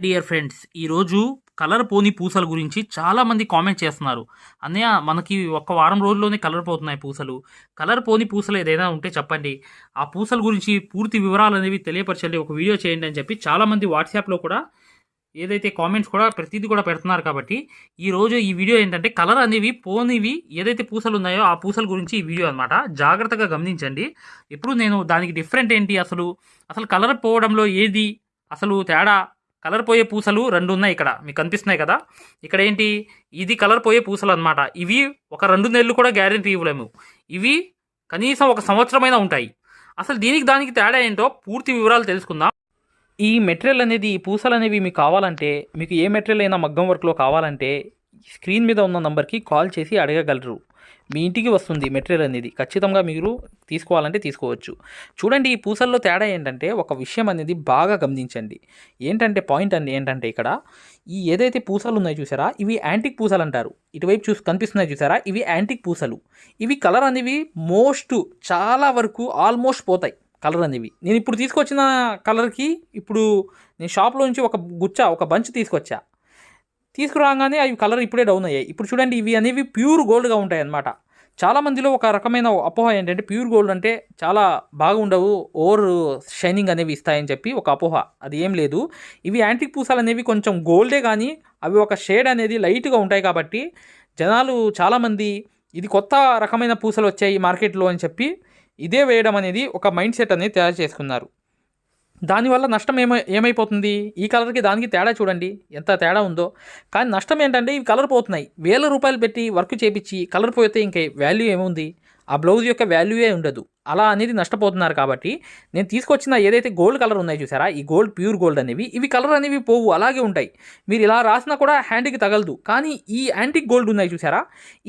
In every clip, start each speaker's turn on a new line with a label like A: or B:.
A: Dear friends ఈరోజు colour పోని పూసల గురించి చాలామంది కామెంట్ చేస్తున్నారు. అన్నయ్య మనకి ఒక వారం రోజుల్లోనే కలర్ పోతున్నాయి పూసలు. కలర్ పోని పూసలు ఏదైనా ఉంటే చెప్పండి. ఆ పూసల గురించి పూర్తి వివరాలు అనేవి తెలియపరచండి. ఒక వీడియో చేయండి అని చెప్పి చాలామంది వాట్సాప్లో కూడా ఏదైతే కామెంట్స్ కూడా ప్రతిదీ కూడా పెడుతున్నారు కాబట్టి ఈ రోజు ఈ వీడియో ఏంటంటే కలర్ అనేవి పోనివి ఏదైతే పూసలు ఉన్నాయో ఆ పూసల గురించి ఈ వీడియో అనమాట జాగ్రత్తగా గమనించండి. ఇప్పుడు నేను దానికి డిఫరెంట్ ఏంటి అసలు? అసలు కలర్ పోవడంలో ఏది అసలు తేడా? కలర్ పోయే పూసలు రెండు ఉన్నాయి ఇక్కడ. మీకు కనిపిస్తున్నాయి కదా? ఇక్కడ ఏంటి? ఇది కలర్ పోయే పూసలు అన్నమాట. ఇవి ఒక రెండు నెలలు కూడా గ్యారెంటీ ఇవ్వలేము. ఇవి కనీసం ఒక సంవత్సరమైనా ఉంటాయి. అసలు దీనికి దానికి తేడా ఏంటో పూర్తి వివరాలు తెలుసుకుందాం. ఈ మెటీరియల్ అనేది ఈ పూసలు అనేవి మీకు కావాలంటే మీకు ఏ మెటీరియల్ అయినా మగ్గం వర్క్లో కావాలంటే స్క్రీన్ మీద ఉన్న నంబర్కి కాల్ చేసి అడగగలరు. మీ ఇంటికి వస్తుంది మెటీరియల్ అనేది. ఖచ్చితంగా మీరు తీసుకోవాలంటే తీసుకోవచ్చు. చూడండి ఈ పూసల్లో తేడా ఏంటంటే ఒక విషయం అనేది బాగా గమనించండి. ఏంటంటే పాయింట్ అండి ఏంటంటే ఇక్కడ ఈ ఏదైతే పూసలు ఉన్నాయో చూసారా ఇవి యాంటిక్ పూసలు అంటారు. ఇటువైపు చూసి కనిపిస్తున్నాయి చూసారా ఇవి యాంటిక్ పూసలు. ఇవి కలర్ అనేవి మోస్ట్ చాలా వరకు ఆల్మోస్ట్ పోతాయి కలర్ అనేవి. నేను ఇప్పుడు తీసుకొచ్చిన కలర్కి ఇప్పుడు నేను షాప్లో నుంచి ఒక గుచ్చ ఒక బంచ్ తీసుకొచ్చా. తీసుకురాగానే అవి కలర్ ఇప్పుడే డౌన్ అయ్యాయి. ఇప్పుడు చూడండి ఇవి అనేవి ప్యూర్ గోల్డ్గా ఉంటాయి అన్నమాట చాలా మందిలో ఒక రకమైన అపోహ ఏంటంటే ప్యూర్ గోల్డ్ అంటే చాలా బాగుండవు ఓవర్ షైనింగ్ అనేవి ఇస్తాయని చెప్పి ఒక అపోహ. అది ఏం లేదు. ఇవి యాంటిక్ పూసలు అనేవి కొంచెం గోల్డే కానీ అవి ఒక షేడ్ అనేది లైట్గా ఉంటాయి కాబట్టి జనాలు చాలామంది ఇది కొత్త రకమైన పూసలు వచ్చాయి మార్కెట్లో అని చెప్పి ఇదే వేయడం అనేది ఒక మైండ్ సెట్ అనేది తయారు చేసుకున్నారు. దానివల్ల నష్టం ఏమై ఏమైపోతుంది? ఈ కలర్కి దానికి తేడా చూడండి. ఎంత తేడా ఉందో. కానీ నష్టం ఏంటంటే ఇవి కలర్ పోతున్నాయి. వేల రూపాయలు పెట్టి వర్క్ చేపించి కలర్ పోతే ఇంకే వాల్యూ ఏముంది? ఆ బ్లౌజ్ యొక్క వాల్యూయే ఉండదు. అలా అనేది నష్టపోతున్నారు కాబట్టి నేను తీసుకొచ్చిన ఏదైతే గోల్డ్ కలర్ ఉన్నాయో చూసారా ఈ గోల్డ్ ప్యూర్ గోల్డ్ అనేవి ఇవి కలర్ అనేవి పోవు అలాగే ఉంటాయి. మీరు ఇలా రాసినా కూడా హ్యాండ్కి తగలదు. కానీ ఈ యాంటిక్ గోల్డ్ ఉన్నాయి చూసారా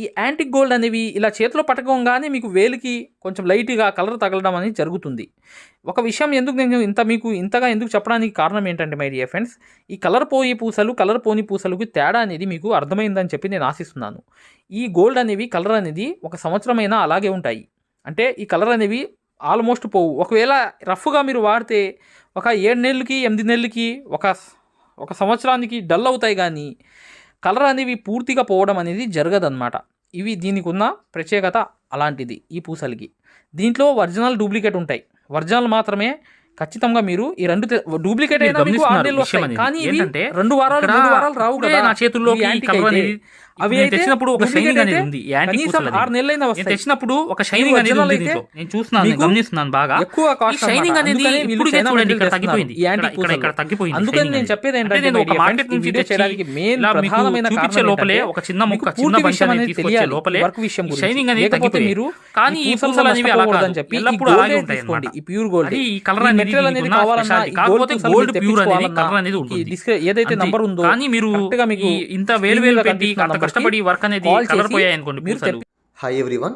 A: ఈ యాంటిక్ గోల్డ్ అనేవి ఇలా చేతిలో పట్టకంగానే మీకు వేలికి కొంచెం లైట్గా కలర్ తగలడం అనేది జరుగుతుంది. ఒక విషయం ఎందుకు నేను ఇంత మీకు ఇంతగా ఎందుకు చెప్పడానికి కారణం ఏంటంటే మై డియర్ ఫ్రెండ్స్ ఈ కలర్ పోయే పూసలు కలర్ పోని పూసలకు తేడా అనేది మీకు అర్థమైందని చెప్పి నేను ఆశిస్తున్నాను. ఈ గోల్డ్ అనేవి కలర్ అనేది ఒక సంవత్సరమైనా అలాగే ఉంటాయి. అంటే ఈ కలర్ అనేవి ఆల్మోస్ట్ పోవు. ఒకవేళ రఫ్గా మీరు వాడితే ఒక ఏడు నెలలకి ఎనిమిది నెలలకి ఒక ఒక సంవత్సరానికి డల్ అవుతాయి కానీ కలర్ అనేవి పూర్తిగా పోవడం అనేది జరగదన్నమాట. ఇవి దీనికి ఉన్న ప్రత్యేకత అలాంటిది ఈ పూసలకి. దీంట్లో ఒరిజినల్ డూప్లికేట్ ఉంటాయి. ఒరిజినల్ మాత్రమే ఖచ్చితంగా మీరు ఈ రెండు డూప్లికేట్ అయినా మీకు వస్తాయి. కానీ ఇవి రెండు వారాలు మూడు వారాలు రావు కదా
B: నా చేతుల్లో
A: అవి
B: తెచ్చినప్పుడు ఒక షైనింగ్ అనేది ఉంది
A: కనీసం ఆరు నెలలైనా వస్తాయి
B: తెచ్చినప్పుడు ఒక షైనింగ్ అనేది ఉంది దీంట్లో. నేను చూస్తున్నాను గమనిస్తున్నాను బాగా
A: ఎక్కువ కాస్ట్
B: షైనింగ్ అనేది ఇప్పుడు చూడండి ఇక్కడ తగ్గిపోయింది ఇక్కడ- ఇక్కడ. తగ్గిపోయింది
A: అందుకని నేను. చెప్పేది ఏంటంటే
B: నేను ఒక మార్కెట్ నుంచి
A: చేయడానికి
B: మీకు
A: ప్రధానమైన
B: చూపించే లోపలే ఒక చిన్న ముక్క
A: మీకు
B: చిన్న బంచ్
A: విషయం
B: అనేది తీసుకొచ్చే. లోపలే
A: వర్క్ విషయం.
B: షైనింగ్ అనేది తగ్గిపోయింది.
A: మీరు
B: కానీ
A: ఈ పూసలు
B: అనేవి అలా కాదు.
A: చెప్పి
B: ఎల్లప్పుడూ అలాగే ఉంటాయి.
A: ఈ ప్యూర్ గోల్డ్
B: ఈ కలర్ అనేది
A: మెటీరియల్ అనేది కావాలన్నా
B: కాకపోతే గోల్డ్ ప్యూర్ అనేది కలర్ అనేది ఉంటుంది.
A: ఏదైతే. నంబర్ ఉందో
B: కానీ మీరు ఇంత వేలు వేలు పెట్టి అంత కష్టపడి వర్క్ అనేది కలర్ పోయాయి అనుకోండి
C: హాయ్ ఎవ్రీవన్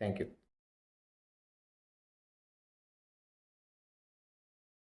C: థ్యాంక్ యూ